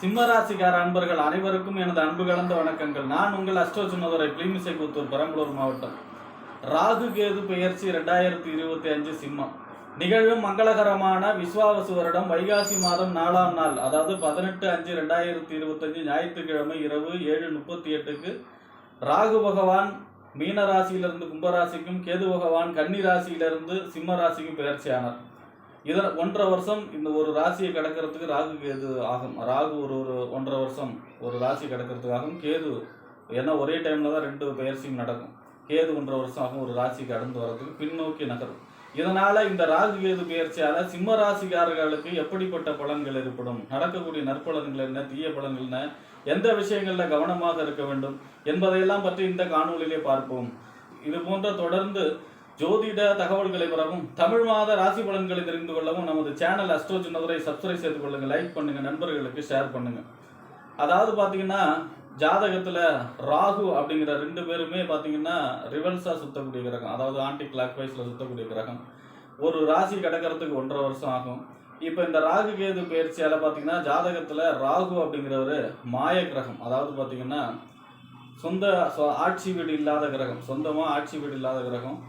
சிம்மராசிக்கார அன்பர்கள் அனைவருக்கும் எனது அன்பு கலந்த வணக்கங்கள். நான் உங்கள் அஷ்டோ சின்னதுரை கிளிமிசை கூத்தூர் பெரம்பலூர் மாவட்டம். ராகு கேது பெயர்ச்சி ரெண்டாயிரத்தி இருபத்தி அஞ்சு சிம்மம். நிகழும் மங்களகரமான விஸ்வாவசு வருடம் வைகாசி மாதம் நாலாம் நாள் அதாவது பதினெட்டு அஞ்சு ரெண்டாயிரத்தி இருபத்தஞ்சு ஞாயிற்றுக்கிழமை இரவு ஏழு முப்பத்தி எட்டுக்கு ராகு பகவான் மீன ராசியிலிருந்து கும்பராசிக்கும் கேது பகவான் கன்னி ராசியிலிருந்து சிம்ம ராசிக்கும் பெயர்ச்சியானார். இதில் ஒன்றரை வருஷம் இந்த ஒரு ராசியை கடக்கிறதுக்கு ராகு கேது ஆகும். ராகு ஒரு ஒரு ஒன்றரை வருஷம் ஒரு ராசி கடக்கிறதுக்காகவும் கேது ஏன்னா ஒரே டைமில் தான் ரெண்டு பெயர்ச்சியும் நடக்கும். கேது ஒன்றரை வருஷம் ஆகும் ஒரு ராசி கடந்து வர்றதுக்கு பின்னோக்கி நகரும். இதனால் இந்த ராகு கேது பயிற்சியால் சிம்ம ராசிக்காரர்களுக்கு எப்படிப்பட்ட பலன்கள் ஏற்படும்? நடக்கக்கூடிய நற்பலன்கள் என்ன? தீய பலன்கள் என்ன? எந்த விஷயங்களில் கவனமாக இருக்க வேண்டும்? என்பதையெல்லாம் பற்றி இந்த காணொளியிலே பார்ப்போம். இது போன்ற தொடர்ந்து ஜோதிட தகவல்களை பெறவும் தமிழ் மாத ராசி பலன்களை தெரிந்து கொள்ளவும் நமது சேனல் அஸ்ட்ரோ சின்னதுரை சப்ஸ்கிரைப் செய்து கொள்ளுங்க லைக் பண்ணுங்க நண்பர்களுக்கு ஷேர் பண்ணுங்க. அதாவது பார்த்தீங்கன்னா ஜாதகத்தில் ராகு அப்படிங்கிற ரெண்டு பேருமே பார்த்தீங்கன்னா ரிவல்ஸாக சுத்தக்கூடிய கிரகம். அதாவது ஆன்டி கிளாக் வைஸில் சுத்தக்கூடிய கிரகம். ஒரு ராசி கிடக்கிறதுக்கு ஒன்றரை வருஷம் ஆகும். இப்போ இந்த ராகு கேது பயிற்சியால் பார்த்தீங்கன்னா ஜாதகத்தில் ராகு அப்படிங்கிறவர் மாய கிரகம். அதாவது பார்த்தீங்கன்னா சொந்த ஆட்சி வீடு இல்லாத கிரகம். சொந்தமாக ஆட்சி வீடு இல்லாத கிரகம்.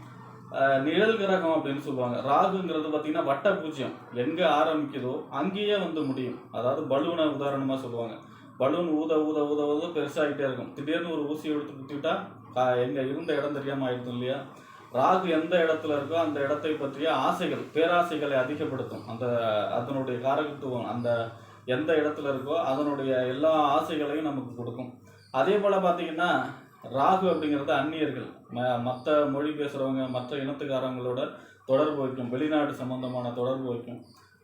நிழல் கிரகம் அப்படின்னு சொல்லுவாங்க. ராகுங்கிறது பார்த்தீங்கன்னா வட்ட பூஜ்யம் எங்கே ஆரம்பிக்குதோ அங்கேயே வந்து முடியும். அதாவது பலூனை உதாரணமாக சொல்லுவாங்க. பலூன் ஊத ஊத ஊத ஊத பெருசாகிட்டே இருக்கும். திடீர்னு ஒரு ஊசி எடுத்து குத்திவிட்டா கா- இருந்த இடம் தெரியாமல் ஆயிடுது இல்லையா? ராகு எந்த இடத்துல இருக்கோ அந்த இடத்தை பற்றிய ஆசைகள் பேராசைகளை அதிகப்படுத்தும். அந்த அதனுடைய காரகத்துவம் அந்த எந்த இடத்துல இருக்கோ அதனுடைய எல்லா ஆசைகளையும் நமக்கு கொடுக்கும். அதே போல் பார்த்தீங்கன்னா ராகு அப்படிங்கிறது அந்நியர்கள். ம மற்ற மொழி பேசுகிறவங்க மற்ற இனத்துக்காரங்களோட தொடர்பு வைக்கும் வெளிநாடு சம்பந்தமான தொடர்பு வைக்கும்.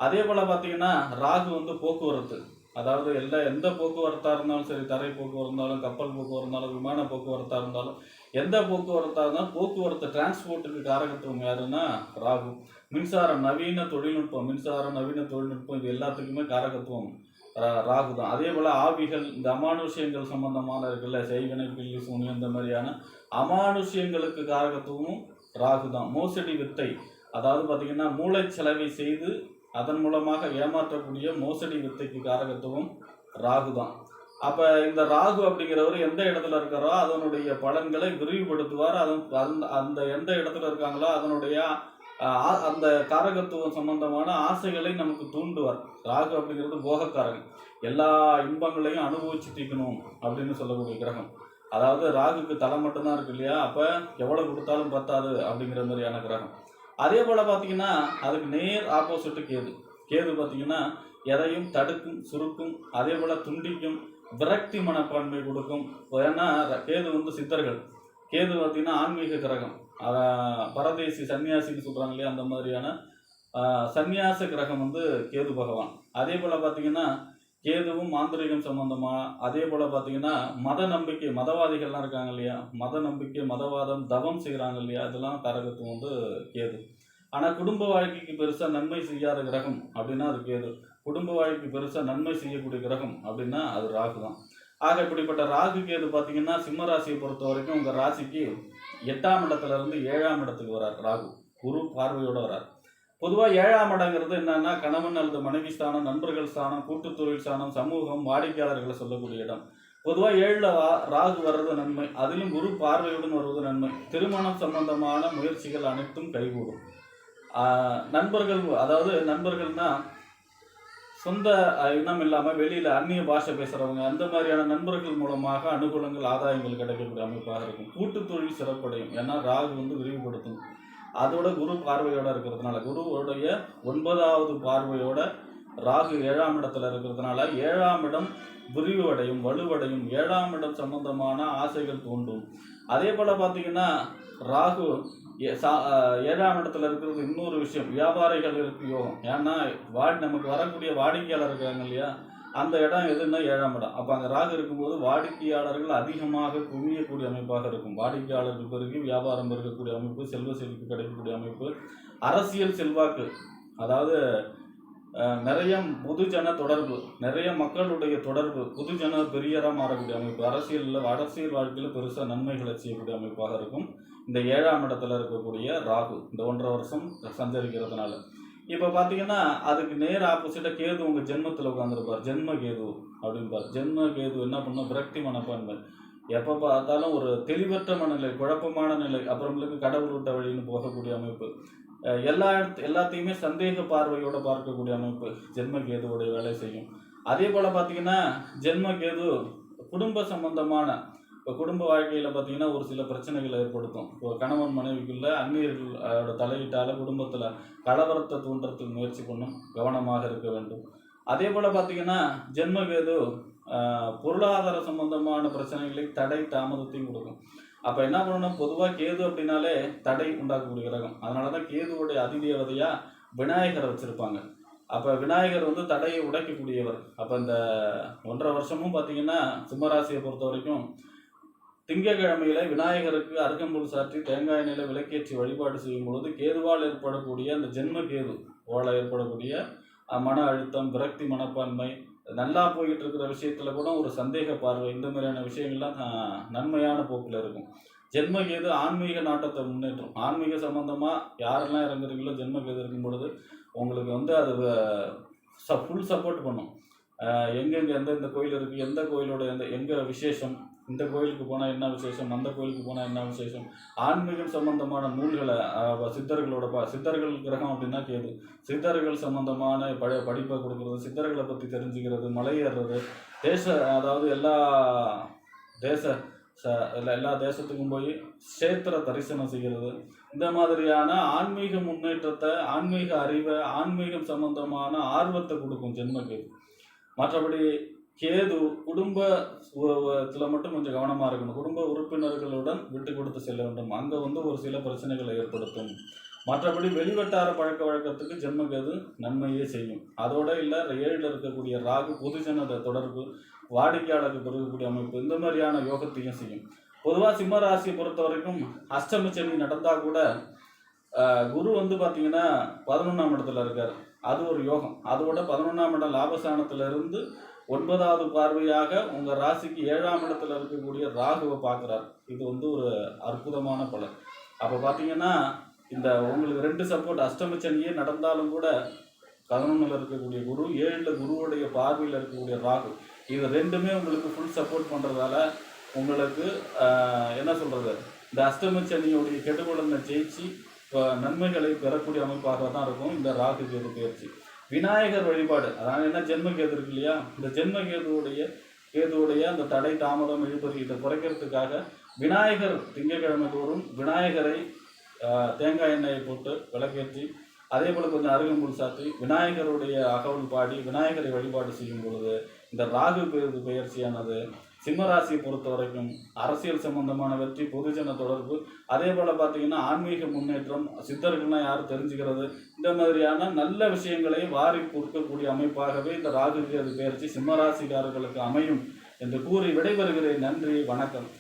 அதே போல் பார்த்தீங்கன்னா ராகு வந்து போக்குவரத்து. அதாவது எல்லா எந்த போக்குவரத்தாக இருந்தாலும் சரி தரை போக்குவரத்து இருந்தாலும் கப்பல் போக்குவரத்து இருந்தாலும் விமான போக்குவரத்தாக இருந்தாலும் எந்த போக்குவரத்தாக இருந்தாலும் போக்குவரத்து டிரான்ஸ்போர்ட்டுக்கு காரகத்துவம் யாருன்னா ராகு. மின்சாரம் நவீன தொழில்நுட்பம் மின்சாரம் நவீன தொழில்நுட்பம் இது எல்லாத்துக்குமே காரகத்துவம். ராகு தான் அதே போல் ஆவிகள் இந்த அமானுஷ்யங்கள் சம்பந்தமான இருக்குல்ல செய்வனை பில்லி சூனியம் இந்த மாதிரியான அமானுஷ்யங்களுக்கு காரகத்துவமும் ராகு தான் மோசடி வித்தை. அதாவது பார்த்தீங்கன்னா மூளைச்சலவை செய்து அதன் மூலமாக ஏமாற்றக்கூடிய மோசடி வித்தைக்கு காரகத்துவம் ராகு தான் அப்போ இந்த ராகு அப்படிங்கிறவர் எந்த இடத்துல இருக்காரோ அதனுடைய பலன்களை விரிவுபடுத்துவார். அதன் அந்த அந்த எந்த இடத்துல இருக்காங்களோ அதனுடைய அந்த காரகத்துவம் சம்பந்தமான ஆசைகளை நமக்கு தூண்டுவார். ராகு அப்படிங்கிறது போகக்காரகன் எல்லா இன்பங்களையும் அனுபவிச்சு தீக்கணும் அப்படின்னு சொல்லக்கூடிய கிரகம். அதாவது ராகுக்கு தலை மட்டும்தான் இருக்கு இல்லையா? அப்போ எவ்வளோ கொடுத்தாலும் பத்தாது அப்படிங்கிற மாதிரியான கிரகம். அதே போல் பார்த்தீங்கன்னா அதுக்கு நேர் ஆப்போசிட்டு கேது. கேது பார்த்தீங்கன்னா எதையும் தடுக்கும் சுருக்கும் அதே போல் துண்டிக்கும் விரக்தி மனப்பான்மை கொடுக்கும். ஏன்னா கேது வந்து சித்தர்கள். கேது பார்த்தீங்கன்னா ஆன்மீக கிரகம். பரதேசி சன்னியாசின்னு சொல்கிறாங்க இல்லையா அந்த மாதிரியான ஆஹ், சந்நியாச கிரகம் வந்து கேது பகவான். அதே போல் பார்த்தீங்கன்னா கேதுவும் மாந்திரிகம் சம்மந்தமாக அதே போல் பார்த்தீங்கன்னா மத நம்பிக்கை மதவாதிகள்லாம் இருக்காங்க இல்லையா மத நம்பிக்கை மதவாதம் தவம் செய்கிறாங்க இல்லையா இதெல்லாம் கரகத்துவம் வந்து கேது. ஆனால் குடும்ப வாழ்க்கைக்கு பெருசாக நன்மை செய்யாத கிரகம் அப்படின்னா அது கேது. குடும்ப வாழ்க்கைக்கு பெருசாக நன்மை செய்யக்கூடிய கிரகம் அப்படின்னா அது ராகு தான். ஆக இப்படிப்பட்ட ராகு கேது பார்த்தீங்கன்னா சிம்ம ராசியை பொறுத்த வரைக்கும் உங்கள் ராசிக்கு எட்டாம் இடத்துலேருந்து ஏழாம் இடத்துக்கு வரார் ராகு. குரு பார்வையோட வரார். பொதுவாக ஏழாம் இடங்கிறது என்னன்னா கணவன் அல்லது மனைவி ஸ்தானம் நண்பர்கள் ஸ்தானம் கூட்டுத்தொழில் ஸ்தானம் சமூகம் வாடிக்கையாளர்களை சொல்லக்கூடிய இடம். பொதுவாக ஏழில் ராகு வர்றது நன்மை. அதிலும் குரு பார்வையுடன் வருவது நன்மை. திருமணம் சம்பந்தமான முயற்சிகள் அனைத்தும் கைகூடும். நண்பர்கள் அதாவது நண்பர்கள்னா சொந்த இனம் இல்லாமல் வெளியில் அந்நிய பாஷை பேசுகிறவங்க அந்த மாதிரியான நண்பர்கள் மூலமாக அனுகூலங்கள் ஆதாயங்கள் கிடைக்கக்கூடிய அமைப்பாக இருக்கும். கூட்டு தொழில் சிறப்படையும். ஏன்னா ராகு வந்து விரிவுபடுத்தும் அதோட குரு பார்வையோட இருக்கிறதுனால குருவோடைய ஒன்பதாவது பார்வையோட ராகு ஏழாம் இடத்துல இருக்கிறதுனால ஏழாம் இடம் விரிவடையும் வலுவடையும். ஏழாம் இடம் சம்பந்தமான ஆசைகள் தூண்டும் அதே போல் பார்த்தீங்கன்னா ராகு ஏழாம் இடத்துல இருக்கிறது இன்னொரு விஷயம். வியாபாரிகள் இருக்கு யோகம் ஏன்னா வாடி நமக்கு வரக்கூடிய வாடிக்கையாளர் இருக்காங்க இல்லையா? அந்த இடம் எதுன்னா ஏழாம் இடம். அப்போ அங்கே ராகு இருக்கும்போது வாடிக்கையாளர்கள் அதிகமாக குவியக்கூடிய அமைப்பாக இருக்கும். வாடிக்கையாளர்கள் பெருகி வியாபாரம் பெருகக்கூடிய அமைப்பு செல்வ செழிப்பு கிடைக்கக்கூடிய அமைப்பு அரசியல் செல்வாக்கு. அதாவது நிறைய பொதுஜன தொடர்பு நிறைய மக்களுடைய தொடர்பு பொதுஜன பெரியராக மாறக்கூடிய அமைப்பு. அரசியலில் அரசியல் வாழ்க்கையில் பெருசாக நன்மைகளை செய்யக்கூடிய அமைப்பாக இருக்கும். இந்த ஏழாம் இடத்துல இருக்கக்கூடிய ராகு இந்த ஒன்றரை வருஷம் சஞ்சரிக்கிறதுனால. இப்போ பார்த்தீங்கன்னா அதுக்கு நேர் ஆப்போசிட்டாக கேது உங்கள் ஜென்மத்தில் உட்காந்துருப்பார் ஜென்ம கேது அப்படின்பார் ஜென்ம கேது என்ன பண்ணும்? விரக்தி மனப்பான்மை. எப்போ பார்த்தாலும் ஒரு தெளிவற்ற மனநிலை குழப்பமான நிலை அப்புறமேலுக்கு கடவுள் விட்ட வழின்னு போகக்கூடிய அமைப்பு. எல்லா இடத்து எல்லாத்தையுமே சந்தேக பார்வையோடு பார்க்கக்கூடிய அமைப்பு ஜென்ம கேதுவோடைய வேலை செய்யும். அதே போல் பார்த்தீங்கன்னா ஜென்ம கேது குடும்ப சம்பந்தமான இப்போ குடும்ப வாழ்க்கையில் பார்த்தீங்கன்னா ஒரு சில பிரச்சனைகளை ஏற்படுத்தும். இப்போ கணவன் மனைவிக்குள்ள அந்நியர்களோட தலையிட்டால் குடும்பத்தில் கலவரத்தை தூண்டுறதுக்கு முயற்சி பண்ணும் கவனமாக இருக்க வேண்டும். அதே போல் பார்த்தீங்கன்னா ஜென்மகேது பொருளாதார சம்பந்தமான பிரச்சனைகளை தடை தாமதத்தையும் கொடுக்கும். அப்போ என்ன பண்ணணும்? பொதுவாக கேது அப்படின்னாலே தடை உண்டாக்கக்கூடிய கிரகம். அதனால தான் கேதுவோடைய அதிதேவதையாக விநாயகரை வச்சுருப்பாங்க. அப்போ விநாயகர் வந்து தடையை உடைக்கக்கூடியவர். அப்போ இந்த ஒன்றரை வருஷமும் பார்த்தீங்கன்னா சிம்மராசியை பொறுத்த வரைக்கும் திங்கக்கிழமையில விநாயகருக்கு அருகம்புல் சாற்றி தேங்காய் நில விளக்கேற்றி வழிபாடு செய்யும் பொழுது கேதுவால் ஏற்படக்கூடிய அந்த ஜென்ம கேது ஓலை ஏற்படக்கூடிய மன அழுத்தம் விரக்தி மனப்பான்மை நல்லா போயிட்டு இருக்கிற விஷயத்துல கூட ஒரு சந்தேக பார்வை இந்த மாதிரியான விஷயங்கள்லாம் நன்மையான போக்கில் இருக்கும். ஜென்ம கேது ஆன்மீக நாட்டத்தை முன்னேற்றும். ஆன்மீக சம்பந்தமா யாரெல்லாம் இறங்குறீங்களோ ஜென்ம கேது இருக்கும் பொழுது உங்களுக்கு வந்து அது ஃபுல் சப்போர்ட் பண்ணும். எங்கெங்கே எங்கெங்க எந்தெந்த கோயில் இருக்குது எந்த கோயிலோட எந்த எங்கே விசேஷம் இந்த கோயிலுக்கு போனால் என்ன விசேஷம்? அந்த கோயிலுக்கு போனால் என்ன விசேஷம்? ஆன்மீகம் சம்பந்தமான நூல்களை சித்தர்களோட ப சித்தர்கள் கிரகம் அப்படின்னா கேது. சித்தர்கள் சம்பந்தமான ப படிப்பை கொடுக்குறது சித்தர்களை பற்றி தெரிஞ்சுக்கிறது மலையேறுறது தேச அதாவது எல்லா தேச ச எல்லா எல்லா தேசத்துக்கும் போய் கஷேத்திர தரிசனம் செய்கிறது. இந்த மாதிரியான ஆன்மீக முன்னேற்றத்தை ஆன்மீக அறிவை ஆன்மீகம் சம்பந்தமான ஆர்வத்தை கொடுக்கும் ஜென்மக்கு கேது. மற்றபடி கேது குடும்பத்தில் மட்டும் கொஞ்சம் கவனமாக இருக்கணும். குடும்ப உறுப்பினர்களுடன் விட்டு கொடுத்து செல்ல வேண்டும். அங்கே வந்து ஒரு சில பிரச்சனைகளை ஏற்படுத்தும். மற்றபடி வெளிவட்டார பழக்க வழக்கத்துக்கு ஜென்மகேது நன்மையே செய்யும். அதோட இல்லை ஏழில் இருக்கக்கூடிய ராகு பொதுஜன தொடர்பு வாடிக்கையாளருக்கு கொடுக்கக்கூடிய அமைப்பு இந்த மாதிரியான யோகத்தையும் செய்யும். பொதுவாக சிம்ம ராசியை பொறுத்த வரைக்கும் அஷ்டமி சனி நடந்தால் கூட குரு வந்து பார்த்தீங்கன்னா பதினொன்றாம் இடத்துல இருக்கார். அது ஒரு யோகம். அதோட பதினொன்றாம் இடம் லாபஸ்தானத்திலிருந்து ஒன்பதாவது பார்வையாக உங்கள் ராசிக்கு ஏழாம் இடத்துல இருக்கக்கூடிய ராகுவை பார்க்குறார். இது வந்து ஒரு அற்புதமான பலன். அப்போ பார்த்தீங்கன்னா இந்த உங்களுக்கு ரெண்டு சப்போர்ட் அஷ்டமச்சனியே நடந்தாலும் கூட பதினொன்றில் இருக்கக்கூடிய குரு ஏழில் குருவுடைய பார்வையில் இருக்கக்கூடிய ராகு இது ரெண்டுமே உங்களுக்கு ஃபுல் சப்போர்ட் பண்ணுறதால உங்களுக்கு என்ன சொல்கிறது இந்த அஷ்டமச்சனியுடைய கெடுபலனை ஜெயிச்சு இப்போ நன்மைகளை பெறக்கூடிய அமைப்பாக தான் இருக்கும் இந்த ராகு கேது பயிற்சி. விநாயகர் வழிபாடு. அதாவது என்ன? ஜென்ம கேது இருக்கு இல்லையா? இந்த ஜென்ம கேதுவுடைய கேதுவுடைய அந்த தடை தாமதம் இழுபறி இதை குறைக்கிறதுக்காக விநாயகர் திங்கட்கிழமை தோறும் விநாயகரை தேங்காய் எண்ணெயை போட்டு விளக்கேற்றி அதே போல் கொஞ்சம் அருகம்புல் சாத்தி விநாயகருடைய அகவல் பாடி விநாயகரை வழிபாடு செய்யும் பொழுது இந்த ராகு பேரு பயிற்சியானது சிம்மராசியை பொறுத்த வரைக்கும் அரசியல் சம்பந்தமான வெற்றி பொதுஜன தொடர்பு அதே போல் பார்த்தீங்கன்னா ஆன்மீக முன்னேற்றம் சித்தர்கள்லாம் யார் தெரிஞ்சுக்கிறது இந்த மாதிரியான நல்ல விஷயங்களை வாரி கொடுக்கக்கூடிய அமைப்பாகவே இந்த ராகு கேது பயிற்சி சிம்மராசிக்காரர்களுக்கு அமையும் என்று கூறி விடைபெறுகிறேன். நன்றி வணக்கம்.